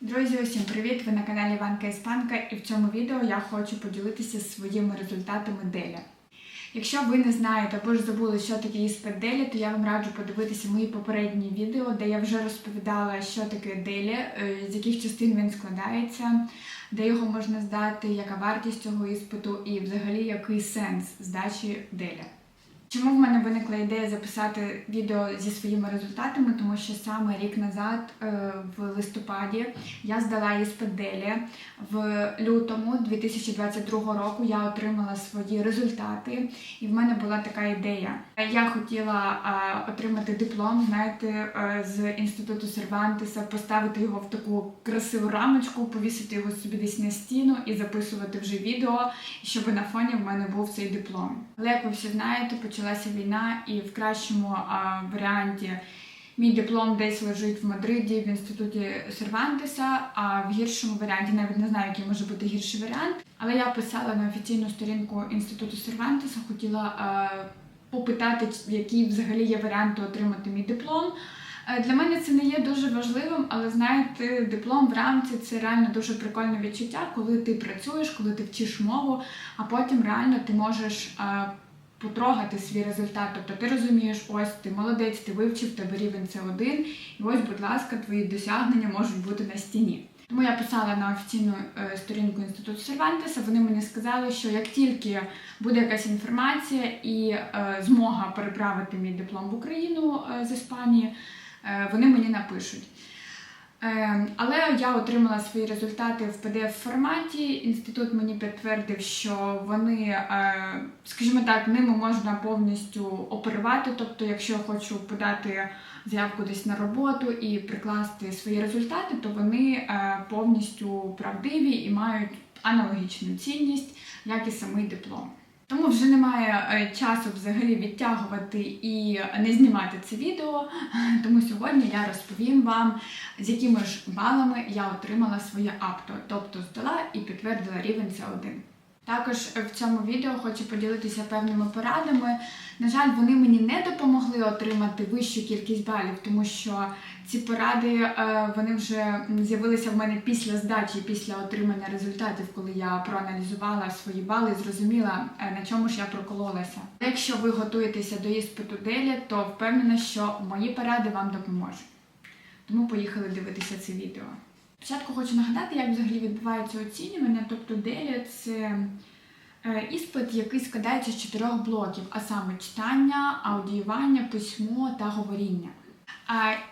Друзі, усім привіт! Ви на каналі Іванка Іспанка, і в цьому відео я хочу поділитися своїми результатами Деля. Якщо ви не знаєте або ж забули, що таке іспит Делі, то я вам раджу подивитися мої попередні відео, де я вже розповідала, що таке Делі, е, з яких частин він складається, де його можна здати, яка вартість цього іспиту і взагалі який сенс здачі Деля. Чому в мене виникла ідея записати відео зі своїми результатами? Тому що саме рік назад, е, в листопаді, я здала іспит Делі. В лютому 2022 року я отримала свої результати, і в мене була така ідея. Я хотіла е, отримати диплом, знаєте, е, з інституту Сервантеса, поставити його в таку красиву рамочку, повісити його собі десь на стіну і записувати вже відео, щоб на фоні в мене був цей диплом. Але як ви всі знаєте, почалася війна, і в кращому а, варіанті мій диплом десь лежить в Мадриді в інституті Сервантеса, а в гіршому варіанті навіть не знаю, який може бути гірший варіант. Але я писала на офіційну сторінку інституту Сервантеса, хотіла а, попитати, які взагалі є варіанти отримати мій диплом. Е, Для мене це не є дуже важливим, але знаєте, диплом в рамці це реально дуже прикольне відчуття, коли ти працюєш, коли ти вчиш мову, а потім реально ти можеш е, потрогати свій результат. Тобто ти розумієш, ось ти молодець, ти вивчив, тебе рівень це один, і ось, будь ласка, твої досягнення можуть бути на стіні. Тому я писала на офіційну е, сторінку інституту Сервантеса. Вони мені сказали, що як тільки буде якась інформація і е, змога переправити мій диплом в Україну е, з Іспанії, вони мені напишуть. Е, Але я отримала свої результати в pdf форматі. Інститут мені підтвердив, що вони, е, скажімо так, ними можна повністю оперувати. Тобто, якщо я хочу подати заявку десь на роботу і прикласти свої результати, то вони е, повністю правдиві і мають аналогічну цінність, як і самий диплом. Тому вже немає е, часу взагалі відтягувати і не знімати це відео. Тому сьогодні я розповім вам, з якими ж балами я отримала своє АПТО, тобто здала і підтвердила рівень С1. Також в цьому відео хочу поділитися певними порадами. На жаль, вони мені не допомогли отримати вищу кількість балів, тому що ці поради е, вони вже з'явилися в мене після здачі, після отримання результатів, коли я проаналізувала свої бали зрозуміла, е, на чому ж я прокололася. Якщо ви готуєтеся до іспиту Делі, то впевнена, що мої поради вам допоможуть. Тому поїхали дивитися це відео. Спочатку хочу нагадати, як взагалі відбувається оцінювання. Тобто Делі це іспит, який складається з чотирьох блоків, а саме читання, аудіювання, письмо та говоріння.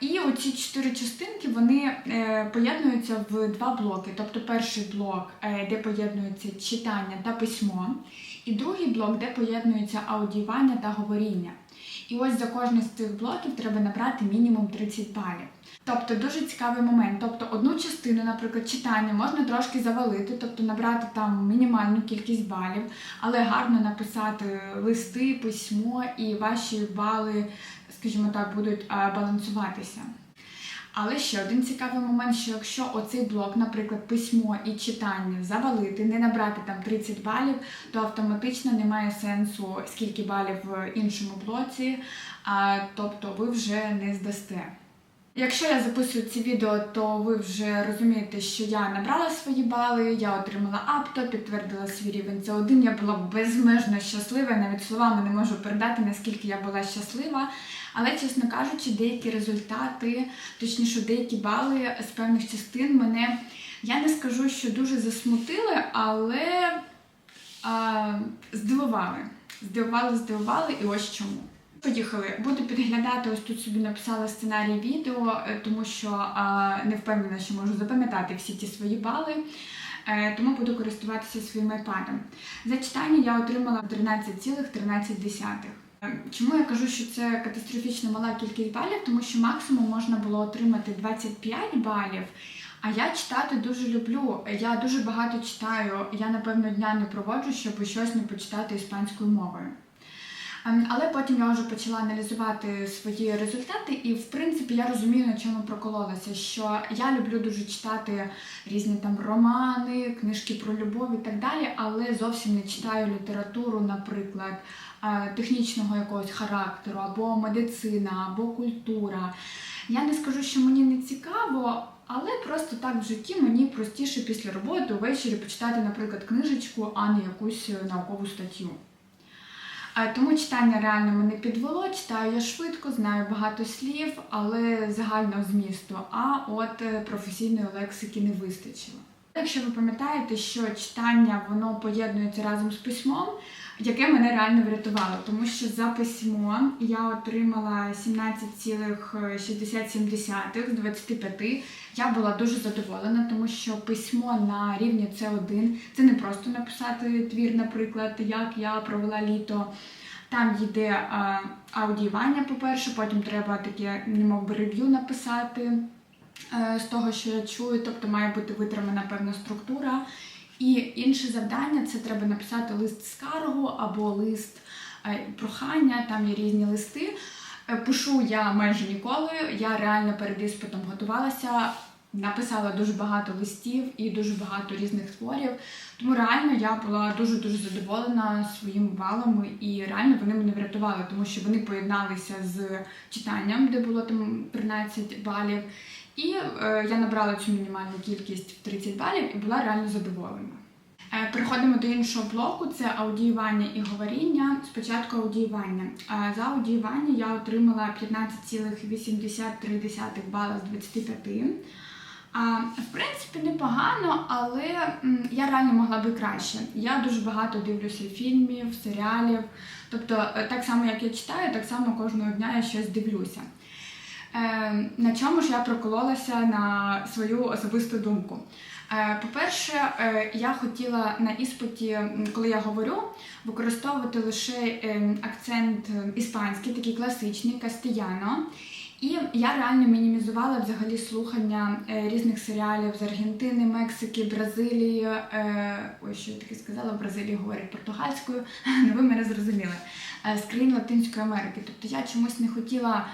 І оці чотири частинки вони е, поєднуються в два блоки. Тобто перший блок, е, де поєднується читання та письмо, і другий блок, де поєднується аудіювання та говоріння. І ось за кожний з цих блоків треба набрати мінімум 30 балів. Тобто дуже цікавий момент. Тобто одну частину, наприклад, читання можна трошки завалити, тобто набрати там мінімальну кількість балів, але гарно написати листи, письмо, і ваші бали, скажімо так, будуть балансуватися. Але ще один цікавий момент, що якщо оцей блок, наприклад, письмо і читання завалити, не набрати там 30 балів, то автоматично немає сенсу, скільки балів в іншому блоці, а, тобто ви вже не здасте. Якщо я записую ці відео, то ви вже розумієте, що я набрала свої бали, я отримала апто, підтвердила свій рівень С1, я була безмежно щаслива, навіть словами не можу передати, наскільки я була щаслива. Але, чесно кажучи, деякі результати, точніше, деякі бали з певних частин мене, я не скажу, що дуже засмутили, але а, здивували. Здивували, здивували, і ось чому. Поїхали. Буду підглядати, ось тут собі написала сценарій відео, е, тому що а, не впевнена, що можу запам'ятати всі ті свої бали. Е, Тому буду користуватися своїм iPad. За читання я отримала 13,13. Е, Чому я кажу, що це катастрофічно мала кількість балів? Тому що максимум можна було отримати 25 балів. А я читати дуже люблю. Я дуже багато читаю. Я напевно дня не проводжу, щоб щось не почитати іспанською мовою. Ем, Але потім я вже почала аналізувати свої результати, і в принципі я розумію, на чому прокололася. Що я люблю дуже читати різні там романи, книжки про любов і так далі, але зовсім не читаю літературу, наприклад, е, технічного якогось характеру, або медицина, або культура. Я не скажу, що мені не цікаво, Але просто так в житті мені простіше після роботи ввечері почитати, наприклад, книжечку, а не якусь е, наукову статтю. Е, Тому читання реально мене підвело, читаю я швидко, знаю багато слів, але загального змісту, а от е, професійної лексики не вистачило. Якщо ви пам'ятаєте, що читання воно поєднується разом з письмом, яке мене реально врятувало, тому що за письмо я отримала 17,67 з 25. Я була дуже задоволена, тому що письмо на рівні С1 це не просто написати твір, наприклад, як я провела літо. Там йде е, аудіювання, по-перше, потім треба таке, немов би рев'ю написати е, з того, що я чую, тобто має бути витримана певна структура. І інше завдання це треба написати лист скаргу або лист е, прохання, там є різні листи. Е, Пишу я майже ніколи. Я реально перед іспитом готувалася, написала дуже багато листів і дуже багато різних творів. Тому реально я була дуже дуже задоволена своїми балами, і реально вони мене врятували, тому що вони поєдналися з читанням, де було там 13 балів. І е, я набрала цю мінімальну кількість в 30 балів і була реально задоволена. Е, Переходимо до іншого блоку: це аудіювання і говоріння. Спочатку аудіювання. Е, За аудіювання я отримала 15,83 бала з 25. А, в принципі, непогано, але я реально могла би краще. Я дуже багато дивлюся фільмів, серіалів. Тобто, е, так само, як я читаю, так само кожного дня я щось дивлюся. Е, на чому ж я прокололася на свою особисту думку? Е, По-перше, е, я хотіла на іспиті, коли я говорю, використовувати лише акцент іспанський, такий класичний, кастияно. І я реально мінімізувала взагалі слухання різних серіалів з Аргентини, Мексики, Бразилії. Ой, що я таке сказала, в Бразилії говорять португальською, ну ви мене зрозуміли, з країн Латинської Америки. Тобто я чомусь не хотіла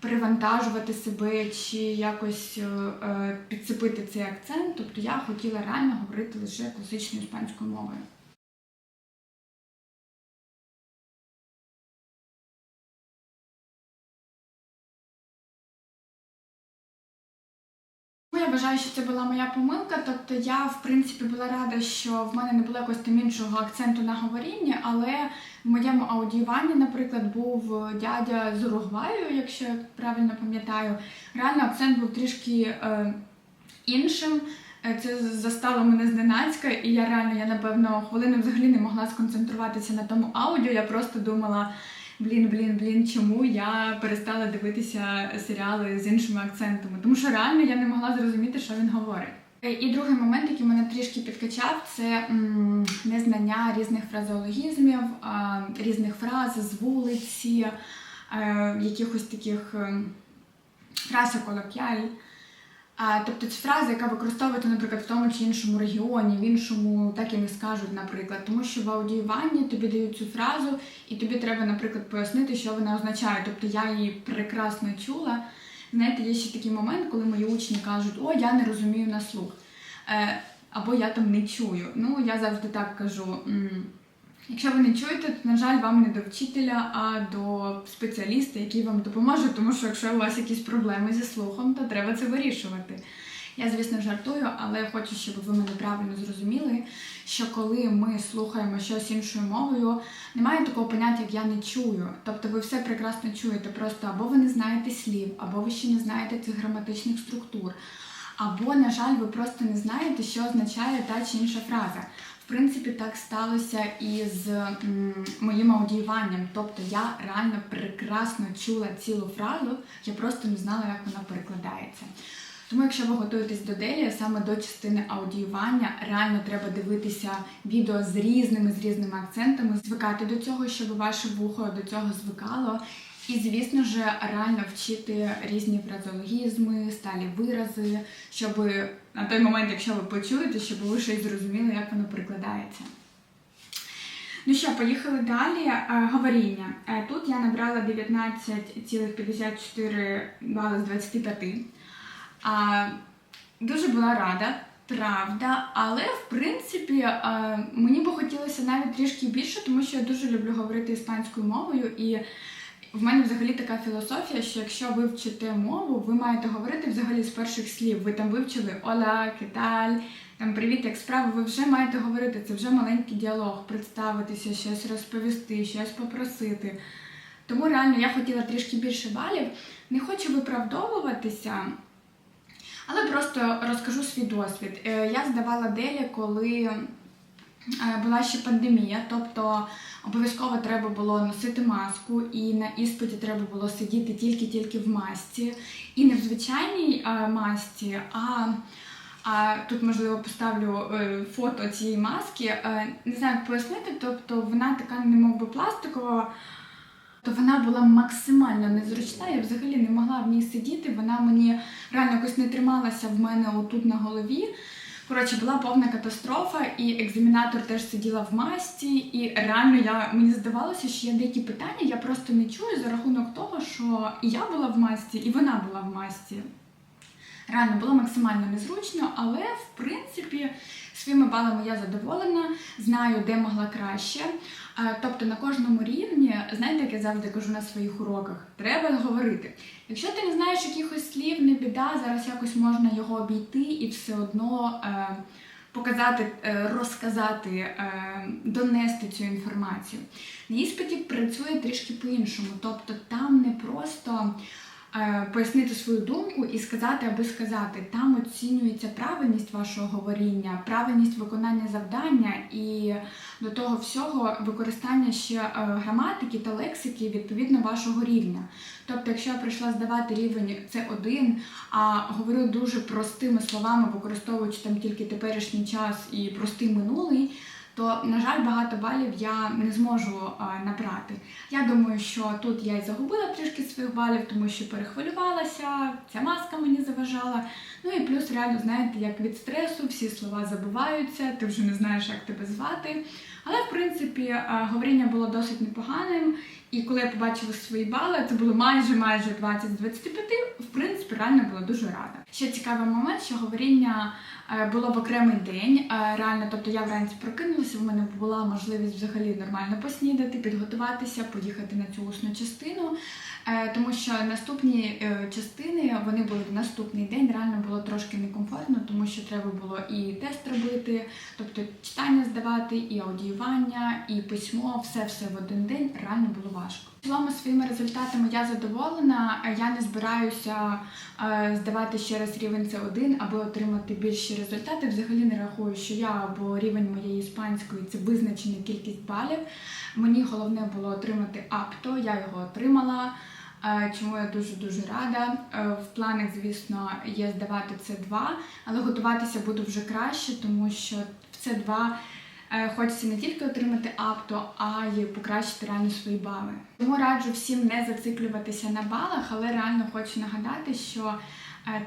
перевантажувати себе чи якось е, е, підсипити цей акцент. Тобто я хотіла реально говорити лише класичною іспанською мовою. Вважаю, що це була моя помилка. Тобто я, в принципі, була рада, що в мене не було якогось там іншого акценту на говорінні, але в моєму аудіюванні, наприклад, був дядя з Уругваю, якщо я правильно пам'ятаю. Реально акцент був трішки е, іншим. Е, Це застало мене зненацька, і я реально, я напевно хвилину взагалі не могла сконцентруватися на тому аудіо. Я просто думала. Блін, блін, блін, чому я перестала дивитися серіали з іншими акцентами? Тому що реально я не могла зрозуміти, що він говорить. Е, І другий момент, який мене трішки підкачав, це м, незнання різних фразеологізмів, а, різних фраз з вулиці, е, якихось таких ем, фраз колокіаль. Тобто це фраза, яка використовується, наприклад, в тому чи іншому регіоні, в іншому так і не скажуть, наприклад. Тому що в аудіюванні тобі дають цю фразу, і тобі треба, наприклад, пояснити, що вона означає. Тобто я її прекрасно чула. Знаєте, є ще такий момент, коли мої учні кажуть, о, я не розумію на слух. Е, або я там не чую. Ну, я завжди так кажу. «М, Якщо ви не чуєте, то, на жаль, вам не до вчителя, а до спеціаліста, який вам допоможе, тому що якщо у вас якісь проблеми зі слухом, то треба це вирішувати. Я, звісно, жартую, але хочу, щоб ви мене правильно зрозуміли, що коли ми слухаємо щось іншою мовою, немає такого поняття, як я не чую. Тобто ви все прекрасно чуєте, просто або ви не знаєте слів, або ви ще не знаєте цих граматичних структур, або, на жаль, ви просто не знаєте, що означає та чи інша фраза. Принципі, так сталося і з моїм аудіюванням. Тобто я реально прекрасно чула цілу фразу, я просто не знала, як вона перекладається. Тому, якщо ви готуєтесь до делі, саме до частини аудіювання, реально треба дивитися відео з різними з різними акцентами, звикати до цього, щоб ваше вухо до цього звикало. І, звісно ж, реально вчити різні фразеологізми, сталі вирази, щоб на той момент, якщо ви почуєте, щоб ви щось зрозуміли, як воно перекладається. Ну що, поїхали далі. Е, Говоріння. Е, Тут я набрала 19,54 бали з 25. Дуже була рада, правда, але в принципі е, мені би хотілося навіть трішки більше, тому що я дуже люблю говорити іспанською мовою і В мене взагалі така філософія, що якщо ви вчите мову, ви маєте говорити взагалі з перших слів. Ви там вивчили Ола, Кеталь, там привіт, як справи, ви вже маєте говорити. Це вже маленький діалог, представитися, щось розповісти, щось попросити. Тому реально я хотіла трішки більше балів. Не хочу виправдовуватися, але просто розкажу свій досвід. Е, Я здавала делі, коли була ще пандемія, тобто обов'язково треба було носити маску, і на іспиті треба було сидіти тільки-тільки в масці. І не в звичайній е, масці, а а тут, можливо, поставлю е, фото цієї маски. Е, не знаю, як пояснити, тобто вона така, не мов би пластикова. То вона була максимально незручна, я взагалі не могла в ній сидіти. Вона мені реально якось не трималася в мене отут на голові. Коротше, була повна катастрофа, і екзаменатор теж сиділа в масці, і реально я мені здавалося, що є деякі питання, я просто не чую за рахунок того, що і я була в масці, і вона була в масці. Реально було максимально незручно, але в принципі своїми балами я задоволена, знаю, де могла краще. Е, Тобто на кожному рівні, знаєте, як я завжди кажу на своїх уроках, треба говорити. Якщо ти не знаєш якихось слів, не біда, зараз якось можна його обійти і все одно е, показати, е, розказати, донести цю інформацію. На іспиті працює трішки по-іншому, тобто там не просто пояснити свою думку і сказати, аби сказати. Там оцінюється правильність вашого говоріння, правильність виконання завдання і до того всього використання ще е, граматики та лексики відповідно вашого рівня. Тобто, якщо я прийшла здавати рівень С1, а говорю дуже простими словами, використовуючи там тільки теперішній час і простий минулий. То, на жаль, багато балів я не зможу а, набрати. Я думаю, що тут я і загубила трішки своїх балів, тому що перехвилювалася, ця маска мені заважала. Ну і плюс, реально, знаєте, як від стресу всі слова забуваються, ти вже не знаєш, як тебе звати. Але в принципі говоріння було досить непоганим. І коли я побачила свої бали, це було майже майже 20 з 25, в принципі, реально була дуже рада. Ще цікавий момент, що говоріння е, було в окремий день. Е, Реально, тобто я вранці прокинулася, в мене була можливість взагалі нормально поснідати, підготуватися, поїхати на цю усну частину. Е, Тому що наступні е, частини вони були в наступний день. Реально було трошки некомфортно, тому що треба було і тест робити, тобто читання здавати, і аудіювання, і письмо, все все в один день реально було важко. В своїми результатами я задоволена. Я не збираюся е, здавати ще раз рівень С1, аби отримати більші результати. Взагалі не рахую, що я або рівень моєї іспанської це визначена кількість балів. Мені головне було отримати АПТО, я його отримала. Е, Чому я дуже дуже рада. Е, В планах, звісно, є здавати С2, але готуватися буду вже краще, тому що в С2 е, хочеться не тільки отримати АПТО, а й покращити реально свої бали. Тому раджу всім не зациклюватися на балах, але реально хочу нагадати, що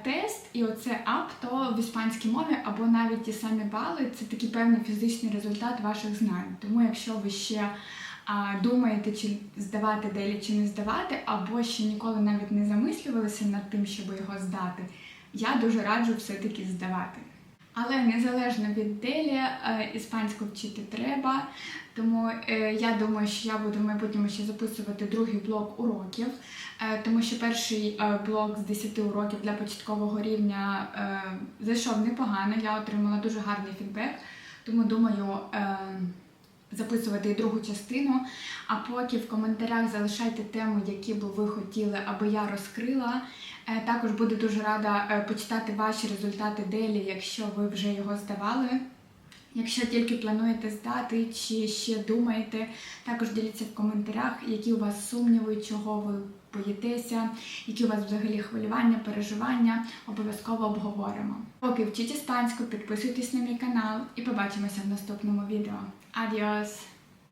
тест і оце АПТО в іспанській мові або навіть ті самі бали це такий певний фізичний результат ваших знань. Тому якщо ви ще думаєте, чи здавати делі, чи не здавати, або ще ніколи навіть не замислювалися над тим, щоб його здати, я дуже раджу все-таки здавати. Але незалежно від делі, е, іспанську вчити треба. Тому е, я думаю, що я буду в майбутньому ще записувати другий блок уроків, е, тому що перший блок з 10 уроків для початкового рівня зайшов непогано. Я отримала дуже гарний фідбек, тому думаю. Записувати і другу частину, а поки в коментарях залишайте теми, які би ви хотіли, аби я розкрила. Е, Також буду дуже рада е, почитати ваші результати делі, якщо ви вже його здавали. Якщо тільки плануєте здати чи ще думаєте, також діліться в коментарях, які у вас сумніви, чого ви боїтеся, які у вас взагалі хвилювання, переживання, обов'язково обговоримо. Поки вчіть іспанську, підписуйтесь на мій канал і побачимося в наступному відео. Адіос!